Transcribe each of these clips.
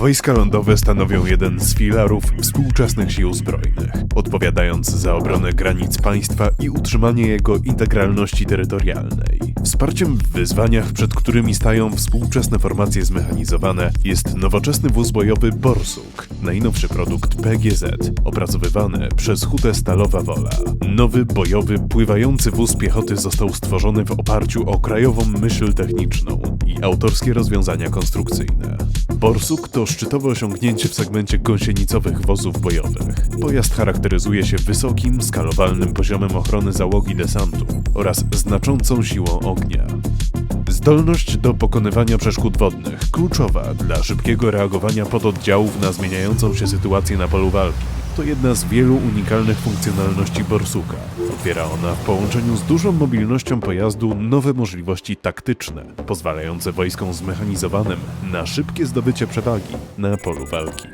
Wojska lądowe stanowią jeden z filarów współczesnych sił zbrojnych, odpowiadając za obronę granic państwa i utrzymanie jego integralności terytorialnej. Wsparciem w wyzwaniach, przed którymi stają współczesne formacje zmechanizowane, jest nowoczesny wóz bojowy Borsuk, najnowszy produkt PGZ, opracowywany przez Hutę Stalowa Wola. Nowy, bojowy, pływający wóz piechoty został stworzony w oparciu o krajową myśl techniczną i autorskie rozwiązania konstrukcyjne. Borsuk to szczytowe osiągnięcie w segmencie gąsienicowych wozów bojowych. Pojazd charakteryzuje się wysokim, skalowalnym poziomem ochrony załogi desantu oraz znaczącą siłą ognia. Zdolność do pokonywania przeszkód wodnych kluczowa dla szybkiego reagowania pododdziałów na zmieniającą się sytuację na polu walki. To jedna z wielu unikalnych funkcjonalności Borsuka. Otwiera ona w połączeniu z dużą mobilnością pojazdu nowe możliwości taktyczne, pozwalające wojskom zmechanizowanym na szybkie zdobycie przewagi na polu walki.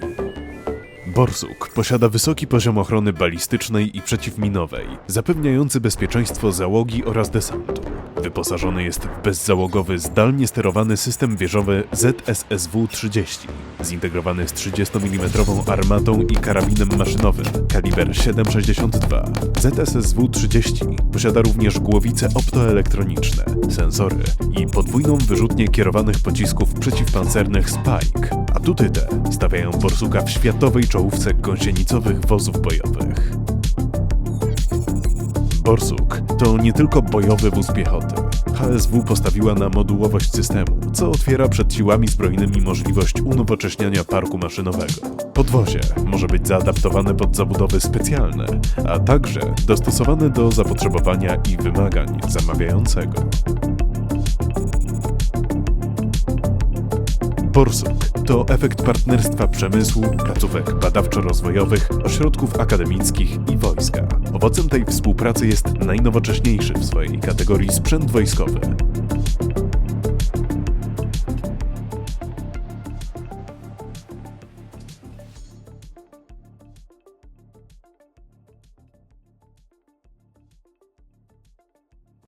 Borsuk posiada wysoki poziom ochrony balistycznej i przeciwminowej, zapewniający bezpieczeństwo załogi oraz desantu. Wyposażony jest w bezzałogowy, zdalnie sterowany system wieżowy ZSSW-30, zintegrowany z 30 mm armatą i karabinem maszynowym kaliber 7,62. ZSSW-30 posiada również głowice optoelektroniczne, sensory i podwójną wyrzutnię kierowanych pocisków przeciwpancernych Spike. Atuty te stawiają Borsuka w światowej czołówce gąsienicowych wozów bojowych. Borsuk to nie tylko bojowy wóz piechoty. HSW postawiła na modułowość systemu, co otwiera przed siłami zbrojnymi możliwość unowocześniania parku maszynowego. Podwozie może być zaadaptowane pod zabudowy specjalne, a także dostosowane do zapotrzebowania i wymagań zamawiającego. Borsuk to efekt partnerstwa przemysłu, placówek badawczo-rozwojowych, ośrodków akademickich i wojska. Owocem tej współpracy jest najnowocześniejszy w swojej kategorii sprzęt wojskowy,